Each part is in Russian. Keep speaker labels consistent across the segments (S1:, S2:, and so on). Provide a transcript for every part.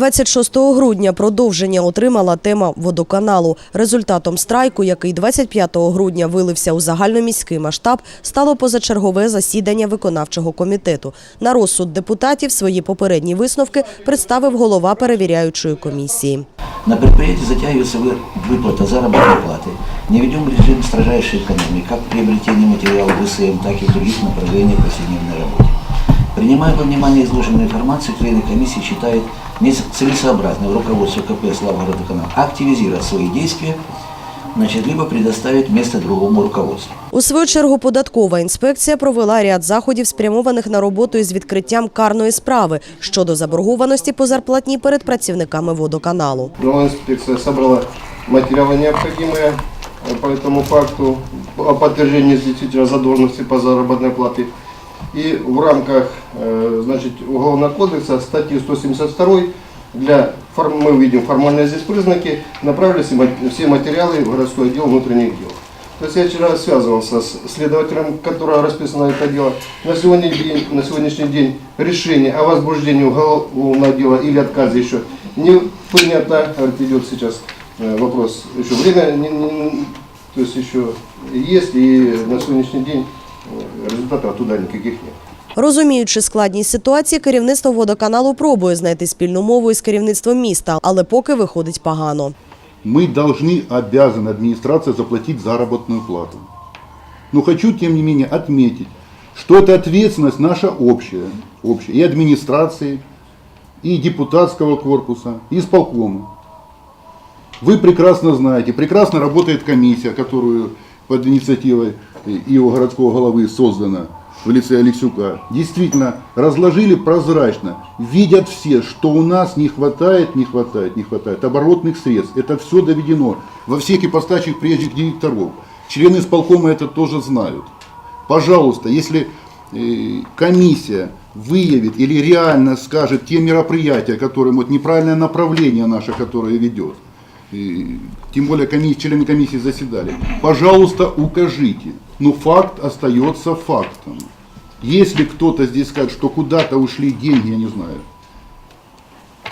S1: 26 грудня продовження отримала тема водоканалу. Результатом страйку, який 25 грудня вилився у загальноміський масштаб, стало позачергове засідання виконавчого комітету. На розсуд депутатів свої попередні висновки представив голова перевіряючої комісії.
S2: На предприятии затягивается вы- выплата заработной платы. Не ведем режим строжайшей экономии, как в приобретении материалов ВСМ, так и в других направлениях повседневной работы. Принимая во внимание изложенную информацию, члены комиссии считают нецелесообразным руководство КП «Славгородоканал» активизировать свои действия, значит, либо предоставить место другому руководству.
S1: У свою чергу податкова інспекція провела ряд заходів, спрямованих на роботу із відкриттям карної справи щодо заборгованості по зарплатні перед працівниками водоканалу.
S3: инспекция собрала материалы необходимые э, по этому факту о подтверждении действительно задолженности по заработной плате. И в рамках э, значит, Уголовного кодекса статьи 172 для мы видим формальные здесь признаки, направили все ма- все материалы в городской отдел внутренних дел. То есть я вчера связывался с следователем, которого расписано это дело. На сегодняшний день, на сегодняшний день решение о возбуждении уголовного дела или отказе еще не принято. Говорит, идет сейчас э, вопрос, еще время, то есть еще есть, и на сегодняшний день э, результатов оттуда никаких нет.
S1: Розуміючи складність ситуації, керівництво водоканалу пробує знайти спільну мову із керівництвом міста, але поки виходить погано.
S4: мы должны, обязаны администрация заплатить заработную плату. Но хочу, тем не менее, отметить, что это ответственность наша общая, общая и администрации, и депутатского корпуса, и исполкома. Вы прекрасно знаете, прекрасно работает комиссия, которую под инициативой его городского головы создана в лице Алексюка. Действительно, разложили прозрачно, видят все, что у нас не хватает, не хватает, не хватает оборотных средств. Это все доведено во всех ипостачах прежних директоров. Члены исполкома это тоже знают. Пожалуйста, если э, комиссия выявит или реально скажет те мероприятия, которые вот неправильное направление наше, которое ведет, и тем более коми- члены комиссии заседали, пожалуйста, укажите. Но факт остается фактом. Если кто-то здесь скажет, что куда-то ушли деньги, я не знаю,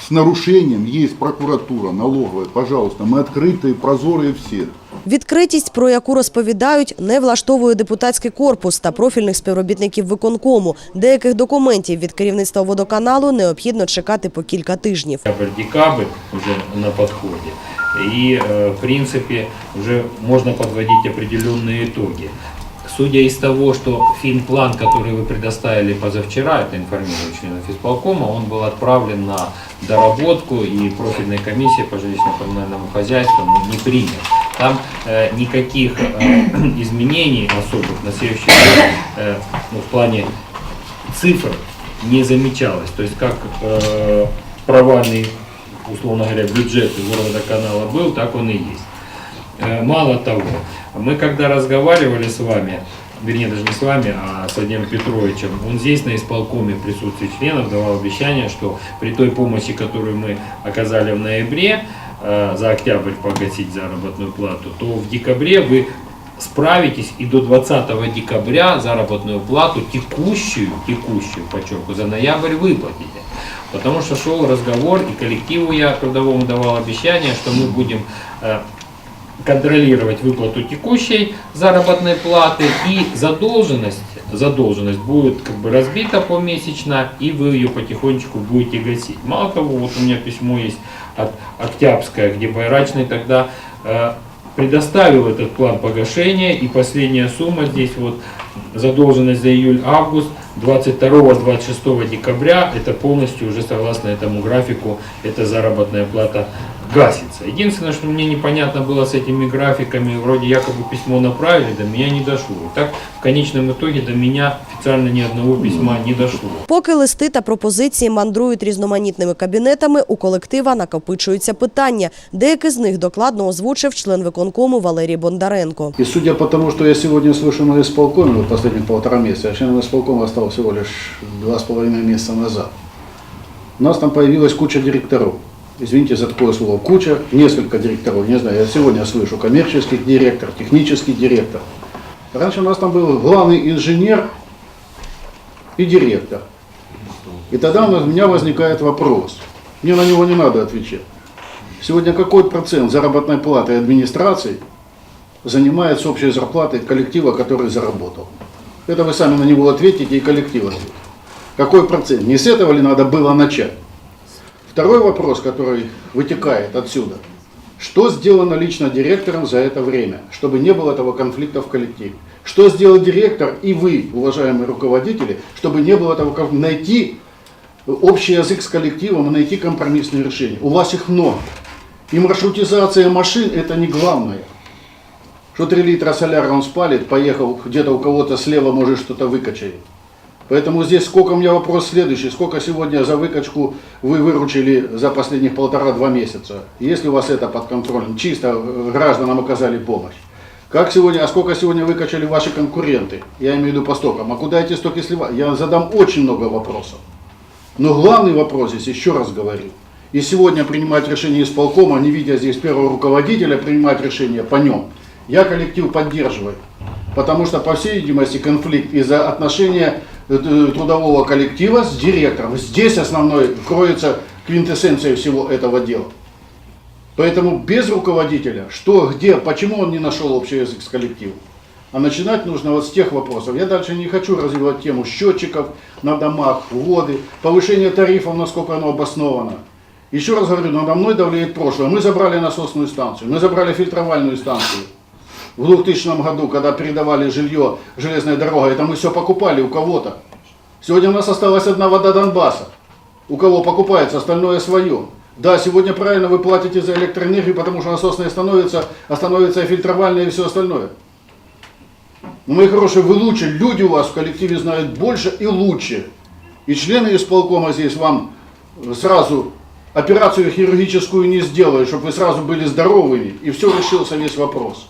S4: с нарушением есть прокуратура, налоговая, пожалуйста, мы открытые, прозорые все.
S1: Відкритість, про яку розповідають, не влаштовує депутатський корпус та профільних співробітників виконкому. Деяких документів від керівництва водоканалу необхідно чекати по кілька тижнів.
S5: Октябрь-декабрь уже на подходе. И, э, в принципе, уже можно подводить определенные итоги. Судя из того, что финплан, который вы предоставили позавчера, это информирую членов исполкома, он был отправлен на доработку и профильной комиссии по жилищно-коммунальному хозяйству ну, не принят. Там э, никаких э, изменений особых на следующий год э, ну, в плане цифр не замечалось. То есть как э, провальный, условно говоря, бюджет города канала был, так он и есть. Э, мало того, мы когда разговаривали с вами, вернее даже не с вами, а с Владимиром Петровичем, он здесь на исполкоме в присутствии членов давал обещание, что при той помощи, которую мы оказали в ноябре, э, за октябрь погасить заработную плату, то в декабре вы справитесь и до 20 декабря заработную плату текущую, текущую, подчеркиваю, за ноябрь выплатите. Потому что шел разговор, и коллективу я трудовому давал обещание, что мы будем э, контролировать выплату текущей заработной платы и задолженность, задолженность будет как бы разбита помесячно и вы ее потихонечку будете гасить. Мало того, вот у меня письмо есть от Октябрьская, где Байрачный тогда э, предоставил этот план погашения и последняя сумма здесь вот задолженность за июль-август 22-26 декабря это полностью уже согласно этому графику эта заработная плата гасится. Единственное, что мне непонятно было с этими графиками, вроде якобы письмо направили, до меня не дошло. И так в конечном итоге до меня официально ни одного письма не дошло.
S1: Поки листи та пропозиції мандрують різноманітними кабінетами, у колектива накопичуються питання. Деякі з них докладно озвучив член виконкому Валерій Бондаренко.
S6: И судя по тому, что я сегодня слышу на исполкоме, вот последние полтора месяца, я членом исполкома стал всего лишь два с половиной месяца назад, у нас там появилась куча директоров. Извините за такое слово. Куча, несколько директоров, не знаю, я сегодня слышу коммерческий директор, технический директор. Раньше у нас там был главный инженер и директор. И тогда у меня возникает вопрос. Мне на него не надо отвечать. Сегодня какой процент заработной платы администрации занимает с общей зарплатой коллектива, который заработал? Это вы сами на него ответите и коллектив ответит. Какой процент? Не с этого ли надо было начать? Второй вопрос, который вытекает отсюда. Что сделано лично директором за это время, чтобы не было этого конфликта в коллективе? Что сделал директор и вы, уважаемые руководители, чтобы не было этого конфликта? Найти общий язык с коллективом и найти компромиссные решения. У вас их много. И маршрутизация машин это не главное. Что 3 литра соляра он спалит, поехал где-то у кого-то слева, может что-то выкачает. Поэтому здесь сколько у меня вопрос следующий. Сколько сегодня за выкачку вы выручили за последних полтора-два месяца? Если у вас это под контролем, чисто э, гражданам оказали помощь. Как сегодня, а сколько сегодня выкачали ваши конкуренты? Я имею в виду по стокам. А куда эти стоки сливать? Я задам очень много вопросов. Но главный вопрос здесь, еще раз говорю, и сегодня принимать решение исполкома, не видя здесь первого руководителя, принимать решение по нем, я коллектив поддерживаю. Потому что, по всей видимости, конфликт из-за отношения э, трудового коллектива с директором. Здесь основной кроется квинтэссенция всего этого дела. Поэтому без руководителя, что, где, почему он не нашел общий язык с коллективом? А начинать нужно вот с тех вопросов. Я дальше не хочу развивать тему счетчиков на домах, воды, повышение тарифов, насколько оно обосновано. Еще раз говорю, надо мной давлеет прошлое. Мы забрали насосную станцию, мы забрали фильтровальную станцию. В 2000 году, когда передавали жилье железной дорогой, это мы все покупали у кого-то. Сегодня у нас осталась одна вода Донбасса. У кого покупается, остальное свое. Да, сегодня правильно вы платите за электроэнергию, потому что насосная становится, остановится и фильтровальная и все остальное. Но, мои хорошие, вы лучше, люди у вас в коллективе знают больше и лучше. И члены исполкома здесь вам сразу операцию хирургическую не сделают, чтобы вы сразу были здоровыми, и все решился весь вопрос.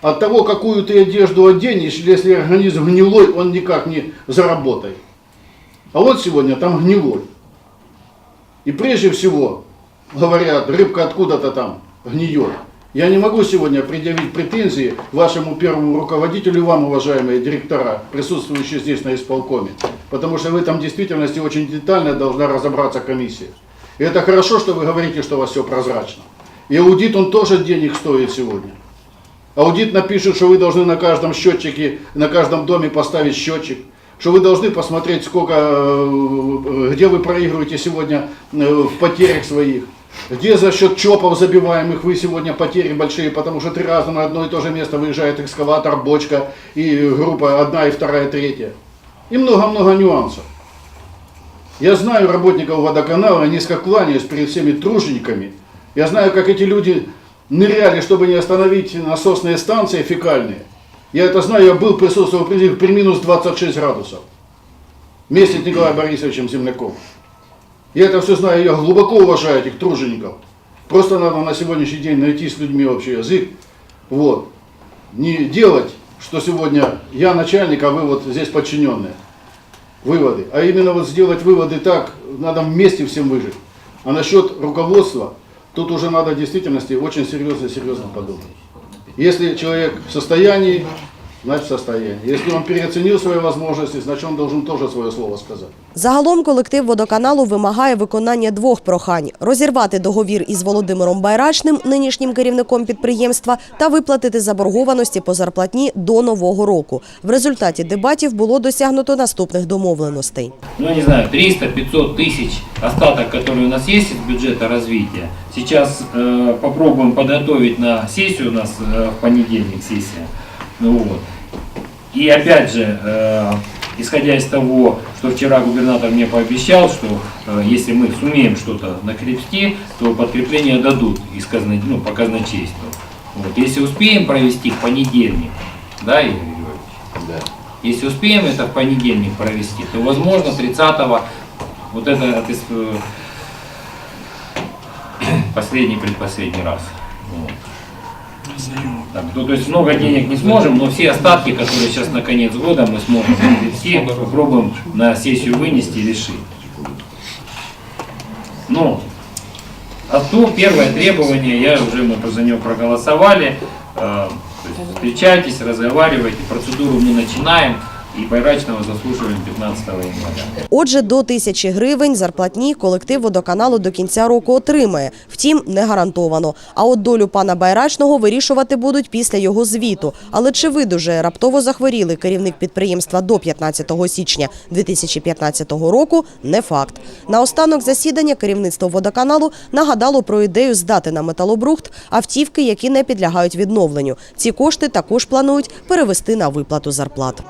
S6: От того, какую ты одежду оденешь, если организм гнилой, он никак не заработает. А вот сегодня там гнилой. И прежде всего, говорят, рыбка откуда-то там гниет. Я не могу сегодня предъявить претензии вашему первому руководителю вам, уважаемые директора, присутствующие здесь на исполкоме. Потому что в этом действительности очень детально должна разобраться комиссия. И это хорошо, что вы говорите, что у вас все прозрачно. И аудит, он тоже денег стоит сегодня. Аудит напишет, что вы должны на каждом счетчике, на каждом доме поставить счетчик, что вы должны посмотреть, сколько, э, где вы проигрываете сегодня э, в потерях своих, где за счет чопов забиваемых вы сегодня потери большие, потому что три раза на одно и то же место выезжает экскаватор, бочка и группа одна и вторая, третья. И много-много нюансов. Я знаю работников водоканала, я низко кланяюсь перед всеми тружениками. Я знаю, как эти люди ныряли, чтобы не остановить насосные станции фекальные. Я это знаю, я был присутствовал при, при минус 26 градусов. Вместе с Николаем Борисовичем Земляковым. Я это все знаю, я глубоко уважаю этих тружеников. Просто надо на сегодняшний день найти с людьми общий язык. Вот. Не делать, что сегодня я начальник, а вы вот здесь подчиненные. Выводы. А именно вот сделать выводы так, надо вместе всем выжить. А насчет руководства, тут уже надо в действительности очень серьезно-серьезно подумать. Если человек в состоянии, значит в состоянии. Если он переоценил свои возможности, значит он должен тоже свое слово сказать.
S1: Загалом колектив водоканалу вимагає виконання двох прохань: розірвати договір із Володимиром Байрачним, нинішнім керівником підприємства, та виплатити заборгованості по зарплатні до нового року. В результаті дебатів було досягнуто наступних домовленостей.
S5: ну не знаю, 300-500 тысяч остаток, который у нас есть из бюджета развития. Сейчас э, попробуем подготовить на сессию у нас э, в понедельник сессия. Ну вот. И опять же, э, исходя из того, что вчера губернатор мне пообещал, что э, если мы сумеем что-то накрепсти, то подкрепление дадут из казны, ну, по казначейству. Вот. Если успеем провести в понедельник, да, Игорь Григорьевич?
S2: Да.
S5: Если успеем это в понедельник провести, то возможно 30-го вот это, это э, последний предпоследний раз. Вот. Так, ну, то есть много денег не сможем, но все остатки, которые сейчас на конец года мы сможем привести, попробуем на сессию вынести и решить. Ну, а то первое требование, я уже мы за него проголосовали, э, то встречайтесь, разговаривайте, процедуру мы начинаем, и Байрачного заслушиваем 15 января.
S1: Отже, до тисячі гривень зарплатні колектив водоканалу до кінця року отримає. Втім, не гарантовано. А от долю пана Байрачного вирішувати будуть після його звіту. Але чи видужає раптово захворілий керівник підприємства до 15 січня 2015 року – не факт. Наостанок засідання керівництво водоканалу нагадало про ідею здати на металобрухт автівки, які не підлягають відновленню. Ці кошти також планують перевести на виплату зарплат.